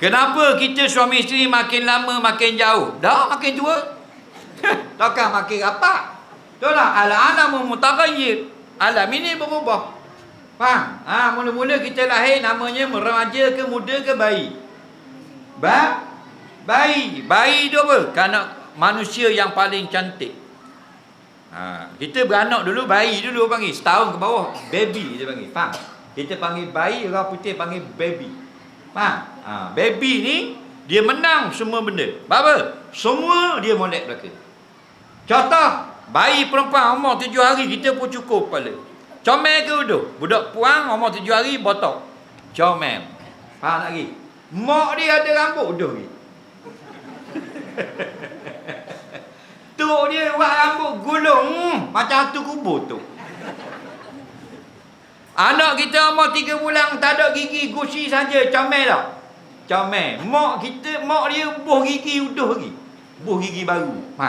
Kenapa kita suami isteri makin lama makin jauh? Dah makin tua. Takkan makin rapat. Betul tak? Al-alamu mutaghayyir. Alam ini berubah. Faham? Ha, mula-mula kita lahir namanya remaja ke muda ke bayi? Ba bayi. Bayi tu apa? Kanak manusia yang paling cantik. Ha, kita beranak dulu bayi dulu panggil setahun ke bawah baby kita panggil. Faham? Kita panggil bayi orang putih panggil baby. Faham? Ha, baby ni dia menang semua benda. Apa? Semua dia molek belaka. Contoh, bayi perempuan umur tujuh hari kita pun cukup kepala. Comel ke uduh? Budak puang umur tujuh hari botok. Comel. Faham lagi? Mak dia ada rambut uduh lagi. Tuk dia buat rambut gulung. Hmm, macam tu kubur tu. Anak kita umur tiga bulan tak ada gigi gusi saja comel tak? Comel. Mak kita, mak dia buh gigi uduh lagi. Buh gigi baru. Ha.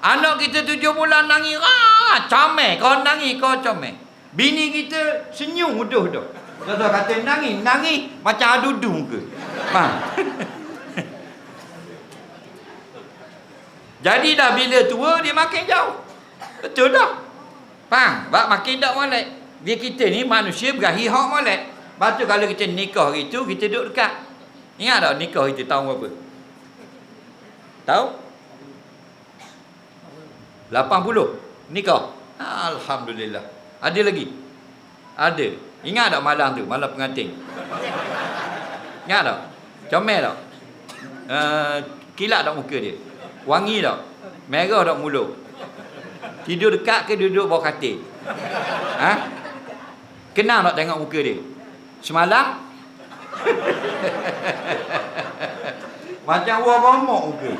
Anak kita tujuh bulan nangis. Ah, comel. Kau nangis, kau comel. Bini kita senyum uduh tu. Tuan-tuan kata nangis. Nangis macam adudu ke? Ha. Jadi dah bila tua dia makin jauh. Betul tak? Faham? Sebab makin tak molek. Dia kita ni manusia berakhir hak molek. Lepas tu kalau kita nikah hari tu kita duduk dekat. Ingat tak nikah itu tahun berapa? Tahu? 80 nikah. Alhamdulillah. Ada lagi? Ada. Ingat tak malam tu? Malam pengantin. Ingat tak? Comel tak? Uh, kilat tak muka dia? Wangi tak? Merah tak mulut? Tidur dekat ke duduk bawah katil? Ha? Kenal tak tengok muka dia? Semalam? Macam wah romok muka.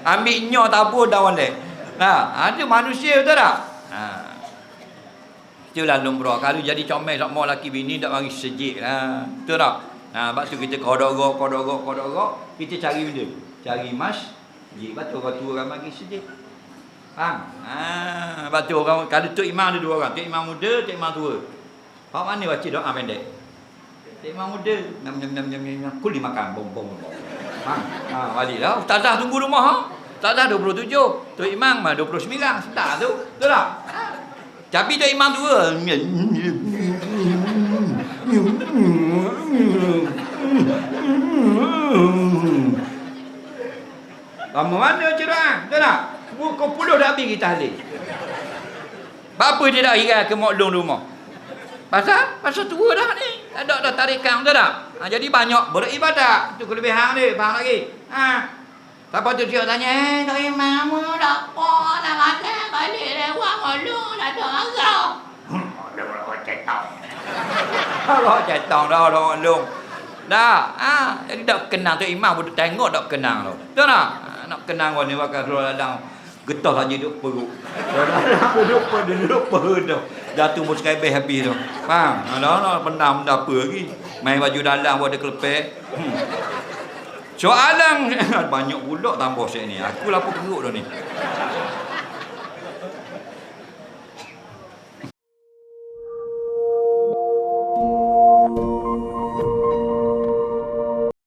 Ambil nyoh tabur dah walek. Nah, ada manusia betul tak? Ha. Itulah lumrah. Kalau jadi comel tak mau laki bini tak mari sejik lah. Betul tak? Ha, sebab tu kita kodok, kodok, kodok, kita cari benda. Cari mas, jik batu orang tua orang bagi sejik. Faham? Ha, sebab tu orang, kalau Tok Imam ada dua orang. Tok Imam muda, Tok Imam tua. Faham mana baca doa pendek? Tok Imam muda, nyam nyam nyam nyam nyam, kul dimakan, bom bom bom. Ha, ha balik lah. Ustazah tunggu rumah ha. Ustazah 27, Tok Imam mah 29, sedap tu. Betul tak? Ha. Tapi Tok Imam tua. Lama mana cerah? Betul tak? Pukul puluh dah habis kita halil. Apa dia dah hirai ke maklum rumah? Pasal? Pasal tua dah ni. Tak ada dah tarikan betul tak? Ha, jadi banyak beribadat. Itu kelebihan dia. Faham lagi? Ha. Siapa tu dia tanya, eh, tak imam tak apa, nak kata balik lewat maklum, tak agak. Ada cetang. Orang cetang dah orang maklum. Dah, ha. Jadi tak kenang tu imam pun tengok tak kenang tu. Betul tak? Ha, nak kenang orang ni bakal suruh ladang. Getah saja duduk perut. duduk perut, duduk perut tu. Dah tu pun sekali habis tu. Faham? Ha, dah, dah, pendam dah apa lagi. Main baju dalam pun ada kelepek. Hmm. Soalan banyak pula tambah saya ni. Aku lapar perut dah ni.